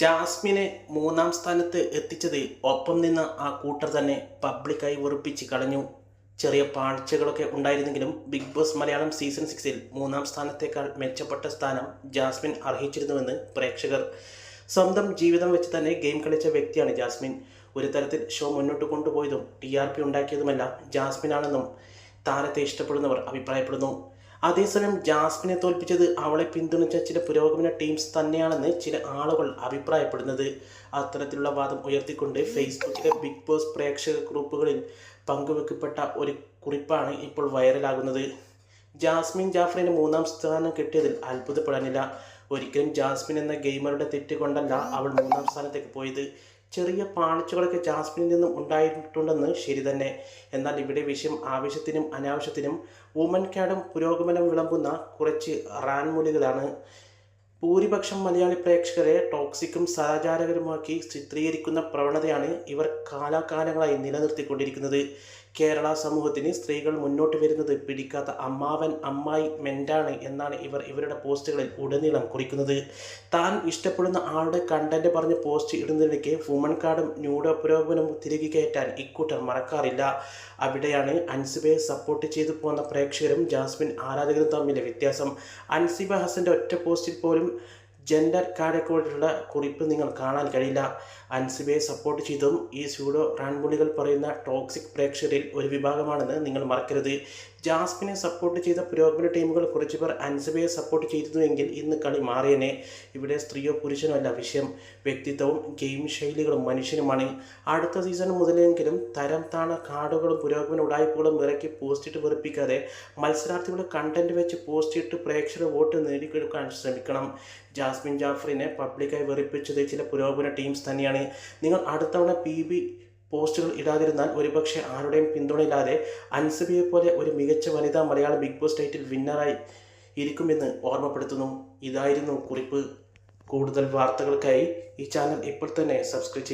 ജാസ്മിനെ മൂന്നാം സ്ഥാനത്ത് എത്തിച്ചത് ഒപ്പം നിന്ന് ആ കൂട്ടർ തന്നെ പബ്ലിക്കായി വെറുപ്പിച്ച് കളഞ്ഞു. ചെറിയ പാഴ്ചകളൊക്കെ ഉണ്ടായിരുന്നെങ്കിലും ബിഗ് ബോസ് മലയാളം സീസൺ സിക്സിൽ മൂന്നാം സ്ഥാനത്തേക്കാൾ മെച്ചപ്പെട്ട സ്ഥാനം ജാസ്മിൻ അർഹിച്ചിരുന്നുവെന്ന് പ്രേക്ഷകർ. സ്വന്തം ജീവിതം വെച്ച് തന്നെ ഗെയിം കളിച്ച വ്യക്തിയാണ് ജാസ്മിൻ. ഒരു തരത്തിൽ ഷോ മുന്നോട്ട് കൊണ്ടുപോയതും ടി ആർ പി ഉണ്ടാക്കിയതുമെല്ലാം ജാസ്മിനാണെന്നും താരത്തെ ഇഷ്ടപ്പെടുന്നവർ അഭിപ്രായപ്പെടുന്നു. അതേസമയം ജാസ്മിനെ തോൽപ്പിച്ചത് അവളെ പിന്തുണച്ച ചില പുരോഗമന ടീംസ് തന്നെയാണെന്ന് ചില ആളുകൾ അഭിപ്രായപ്പെടുന്നത്. അത്തരത്തിലുള്ള വാദം ഉയർത്തിക്കൊണ്ട് ഫേസ്ബുക്കിലെ ബിഗ് ബോസ് പ്രേക്ഷക ഗ്രൂപ്പുകളിൽ പങ്കുവെക്കപ്പെട്ട ഒരു കുറിപ്പാണ് ഇപ്പോൾ വൈറലാകുന്നത്. ജാസ്മിൻ ജാഫറിന് മൂന്നാം സ്ഥാനം കിട്ടിയതിൽ അത്ഭുതപ്പെടാനില്ല. ഒരിക്കലും ജാസ്മിൻ എന്ന ഗെയിമറുടെ തെറ്റ് കൊണ്ടല്ല അവൾ മൂന്നാം സ്ഥാനത്തേക്ക് പോയത്. ചെറിയ പാളിച്ചകളൊക്കെ ജാസ്മിനിൽ നിന്നും ഉണ്ടായിട്ടുണ്ടെന്ന് ശരി തന്നെ. എന്നാൽ ഇവിടെ വിഷയം ആവശ്യത്തിനും അനാവശ്യത്തിനും വുമൻ കാഡും പുരോഗമനം വിളമ്പുന്ന കുറച്ച് റാൻമൂലികളാണ്. ഭൂരിപക്ഷം മലയാളി പ്രേക്ഷകരെ ടോക്സിക്കും സദാചാരകരുമാക്കി ചിത്രീകരിക്കുന്ന പ്രവണതയാണ് ഇവർ കാലാകാലങ്ങളായി നിലനിർത്തിക്കൊണ്ടിരിക്കുന്നത്. കേരള സമൂഹത്തിന് സ്ത്രീകൾ മുന്നോട്ട് വരുന്നത് പിടിക്കാത്ത അമ്മാവൻ അമ്മായി മെന്റാണ് എന്നാണ് ഇവർ ഇവരുടെ പോസ്റ്റുകളിൽ ഉടനീളം കുറിക്കുന്നത്. താൻ ഇഷ്ടപ്പെടുന്ന ആളുടെ കണ്ടന്റ് പറഞ്ഞ് പോസ്റ്റ് ഇടുന്നതിലേക്ക് വുമൺ കാർഡും ന്യൂഡ പുരോഗമനവും തിരികെ കയറ്റാൻ ഇക്കൂട്ടർ മറക്കാറില്ല. അവിടെയാണ് അൻസിബയെ സപ്പോർട്ട് ചെയ്തു പോകുന്ന പ്രേക്ഷകരും ജാസ്മിൻ ആരാധകരും തമ്മിലെ വ്യത്യാസം. അൻസിബ ഹസന്റെ ഒറ്റ പോസ്റ്റിൽ പോലും ജെൻഡർ കാർഡൊക്കെയുള്ള കുറിപ്പ് നിങ്ങൾ കാണാൻ കഴിയില്ല. അൻസിബയെ സപ്പോർട്ട് ചെയ്തും ഈ സ്യൂഡോ റാൻബുളികൾ പറയുന്ന ടോക്സിക് പ്രേക്ഷകരിൽ ഒരു വിഭാഗമാണെന്ന് നിങ്ങൾ മറക്കരുത്. ജാസ്മിനെ സപ്പോർട്ട് ചെയ്ത പുരോഗമന ടീമുകൾ കുറച്ച് പേർ അൻസിബയെ സപ്പോർട്ട് ചെയ്തിരുന്നുവെങ്കിൽ ഇന്ന് കളി മാറിയനെ. ഇവിടെ സ്ത്രീയോ പുരുഷനോ അല്ല വിഷയം. വ്യക്തിത്വവും ഗെയിം ശൈലികളും മനുഷ്യനുമാണ്. അടുത്ത സീസൺ മുതലെങ്കിലും തരം താണ കാർഡുകളും പുരോഗമന ഉടായ്പകളും ഇറക്കി പോസ്റ്റിട്ട് വെറുപ്പിക്കാതെ മത്സരാർത്ഥികളുടെ കണ്ടന്റ് വെച്ച് പോസ്റ്റിട്ട് പ്രേക്ഷകർ വോട്ട് നേടിക്കെടുക്കാൻ ശ്രമിക്കണം. ജാസ്മിൻ ജാഫറിനെ പബ്ലിക്കായി വെറുപ്പിച്ചത് ചില പുരോഗമന ടീംസ് തന്നെയാണ്. നിങ്ങൾ അടുത്തവണ പി ബി പോസ്റ്റുകൾ ഇടാതിരുന്നാൽ ഒരുപക്ഷെ ആരുടെയും പിന്തുണയില്ലാതെ അൻസബിയെ പോലെ ഒരു മികച്ച വനിതാ മലയാളം ബിഗ് ബോസ് ടൈറ്റിൽ വിന്നറായി ഇരിക്കുമെന്ന് ഓർമ്മപ്പെടുത്തുന്നു. ഇതായിരുന്നു കുറിപ്പ്. കൂടുതൽ വാർത്തകൾക്കായി ഈ ചാനൽ ഇപ്പോൾ തന്നെ സബ്സ്ക്രൈബ്